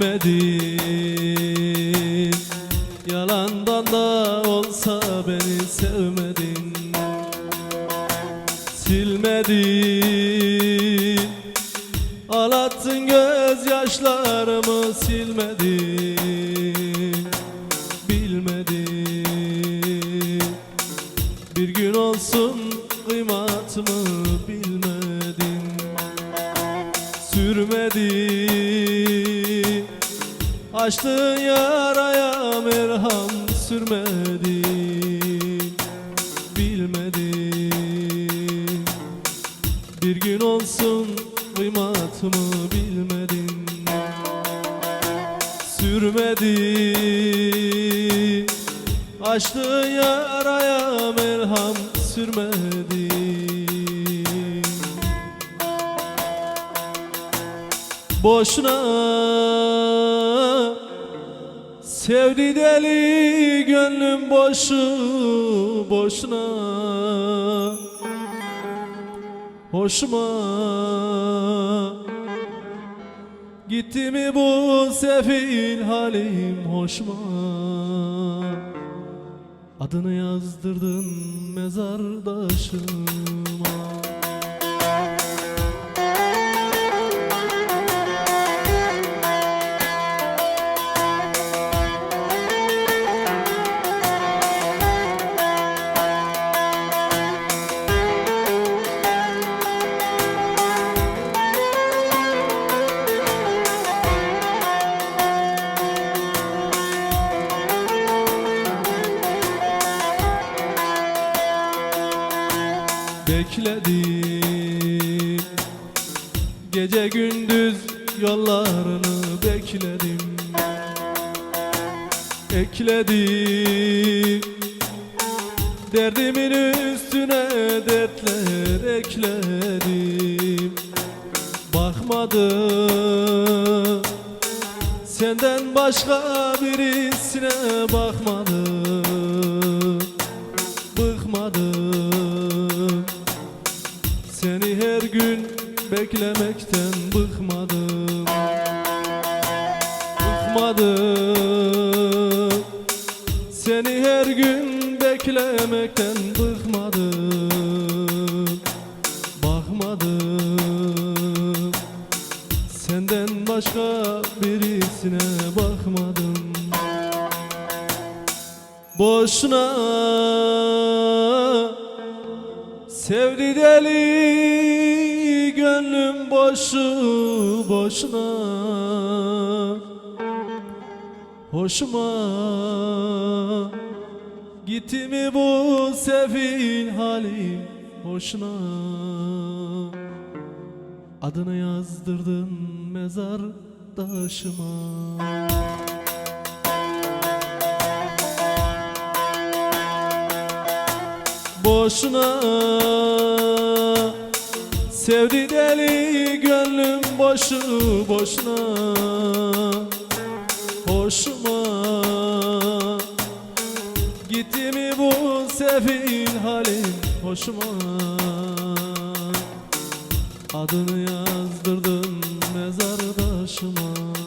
bilmedin Yalandan da olsa beni sevmedin. Silmedin. Ağlattın gözyaşlarımı silmedin. Bilmedin. Bir gün olsun kıymatımı Açtığın yaraya merham sürmedi Bilmedi. Bir gün olsun kıymatımı bilmedin? Sürmedi. Açtığın yaraya merham sürmedi. Boşuna Sevdi deli gönlüm boşu boşuna. Hoşuma Gitti mi bu sefil halim? Hoşuma. Adını yazdırdın mezardaşıma Bekledim. Gece gündüz yollarını bekledim. Ekledim. Derdimin üstüne dertler ekledim. Bakmadım. Senden başka birisine bakmadım beklemekten bıkmadım. Bıkmadım. Seni her gün beklemekten bıkmadım. Bakmadım. Senden başka birisine bakmadım. Boşuna Sevdi deli gönlüm boşu boşuna. Hoşuma Gitti mi bu sefil halim? Hoşuna. Adını yazdırdın mezar taşıma. Boşuna Sevdi deli gönlüm boşu boşuna. Hoşuma Gitti mi bu sefil halim? Hoşuma. Adını yazdırdın mezar taşıma